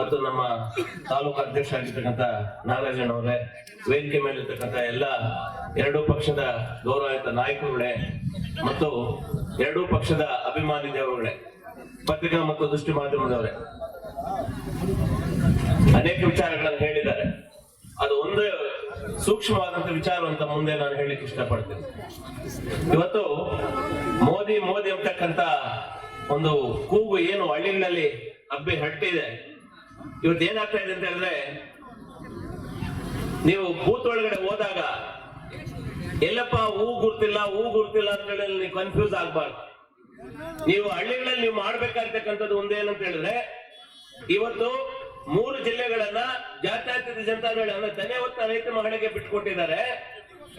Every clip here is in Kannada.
ಮತ್ತು ನಮ್ಮ ತಾಲೂಕು ಅಧ್ಯಕ್ಷ ಆಗಿರ್ತಕ್ಕಂಥ ನಾಗರಾಜನ್ ಅವರೇ ವೇದಿಕೆ ಮೇಲಿರ್ತಕ್ಕಂಥ ಎಲ್ಲ ಎರಡೂ ಪಕ್ಷದ ಗೌರವಯುತ ನಾಯಕರುಗಳೇ ಮತ್ತು ಎರಡೂ ಪಕ್ಷದ ಅಭಿಮಾನಿ ದೇವರುಗಳೇ, ಪತ್ರಿಕಾ ಮತ್ತು ದೃಷ್ಟಿ ಮಾಧ್ಯಮದವರೇ. ಅನೇಕ ವಿಚಾರಗಳನ್ನು ಹೇಳಿದ್ದಾರೆ. ಅದು ಒಂದು ಸೂಕ್ಷ್ಮವಾದಂತ ವಿಚಾರ ಅಂತ ಮುಂದೆ ನಾನು ಹೇಳಿಕ್ಕೆ ಇಷ್ಟಪಡ್ತೇನೆ. ಇವತ್ತು ಮೋದಿ ಮೋದಿ ಅಂತಕ್ಕಂತ ಒಂದು ಕೂಗು ಏನು ಹಳ್ಳಿಗಳಲ್ಲಿ ಹಬ್ಬಿ ಹಟ್ಟಿದೆ. ಇವತ್ತು ಏನಾಗ್ತಾ ಇದೆ ಅಂತ ಹೇಳಿದ್ರೆ, ನೀವು ಬೂತ್ ಒಳಗಡೆ ಹೋದಾಗ, ಎಲ್ಲಪ್ಪ, ಹೂ ಗುರ್ತಿಲ್ಲ ಹೂ ಗುರ್ತಿಲ್ಲ ಅಂತ ಹೇಳಿ ನೀವು ಕನ್ಫ್ಯೂಸ್ ಆಗ್ಬಾರ್ದು. ನೀವು ಹಳ್ಳಿಗಳಲ್ಲಿ ನೀವು ಮಾಡ್ಬೇಕಾಗಿರ್ತಕ್ಕಂಥದ್ದು ಒಂದೇನಂತ ಹೇಳಿದ್ರೆ, ಇವತ್ತು ಮೂರು ಜಿಲ್ಲೆಗಳನ್ನ ಜಾತ್ಯಾತೀತ ಜನತಾ ದಳ ಅಂದ್ರೆ ಧನ್ಯವತ್ತ ರೈತ ಮಹಿಳೆಗೆ ಬಿಟ್ಕೊಟ್ಟಿದ್ದಾರೆ.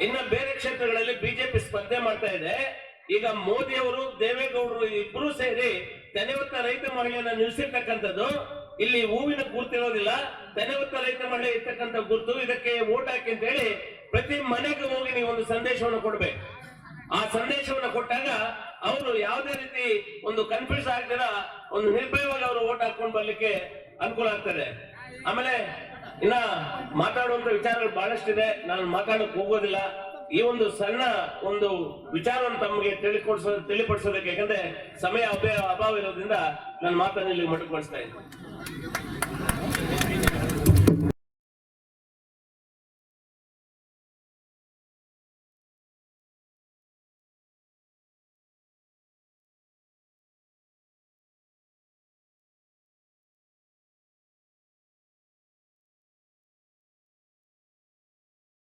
ಇನ್ನ ಬೇರೆ ಕ್ಷೇತ್ರಗಳಲ್ಲಿ ಬಿಜೆಪಿ ಸ್ಪರ್ಧೆ ಮಾಡ್ತಾ ಇದೆ. ಈಗ ಮೋದಿ ಅವರು ದೇವೇಗೌಡರು ಇಬ್ರು ಸೇರಿ ತೆನೆವತ್ತ ರೈತ ಮಹಿಳೆಯನ್ನ ನಿಲ್ಲಿಸಿರ್ತಕ್ಕಂಥದ್ದು ಇಲ್ಲಿ ಹೂವಿನ ಗುರ್ತಿರೋದಿಲ್ಲ ತೆನೆವತ್ತ ರೈತ ಮಹಿಳೆ ಇರ್ತಕ್ಕಂಥ ಗುರುತು, ಇದಕ್ಕೆ ಓಟ್ ಹಾಕಿ ಅಂತ ಹೇಳಿ ಪ್ರತಿ ಮನೆಗೆ ಹೋಗಿ ನೀವು ಒಂದು ಸಂದೇಶವನ್ನು ಕೊಡ್ಬೇಕು. ಆ ಸಂದೇಶವನ್ನು ಕೊಟ್ಟಾಗ ಅವರು ಯಾವುದೇ ರೀತಿ ಒಂದು ಕನ್ಫ್ಯೂಸ್ ಆಗ್ತೀರ ಒಂದು ನಿರ್ಭಯವಾಗಿ ಅವರು ಓಟ್ ಹಾಕೊಂಡು ಬರ್ಲಿಕ್ಕೆ ಅನುಕೂಲ ಆಗ್ತದೆ. ಆಮೇಲೆ ಇನ್ನ ಮಾತಾಡುವಂತ ವಿಚಾರಗಳು ಬಹಳಷ್ಟಿದೆ. ನಾನು ಮಾತಾಡಕ್ ಹೋಗೋದಿಲ್ಲ. ಈ ಒಂದು ಸಣ್ಣ ಒಂದು ವಿಚಾರವನ್ನು ತಮಗೆ ತಿಳಿಕೊಡ್ಸೋ ತಿಳಿಪಡಿಸೋದಕ್ಕೆ ಯಾಕಂದ್ರೆ ಸಮಯ ಅಭಾವ ಇರೋದ್ರಿಂದ ನನ್ನ ಮಾತನ್ನು ಇಲ್ಲಿ ಮಟ್ಟುಗೊಳಿಸ್ತಾ ಇದ್ದೀನಿ.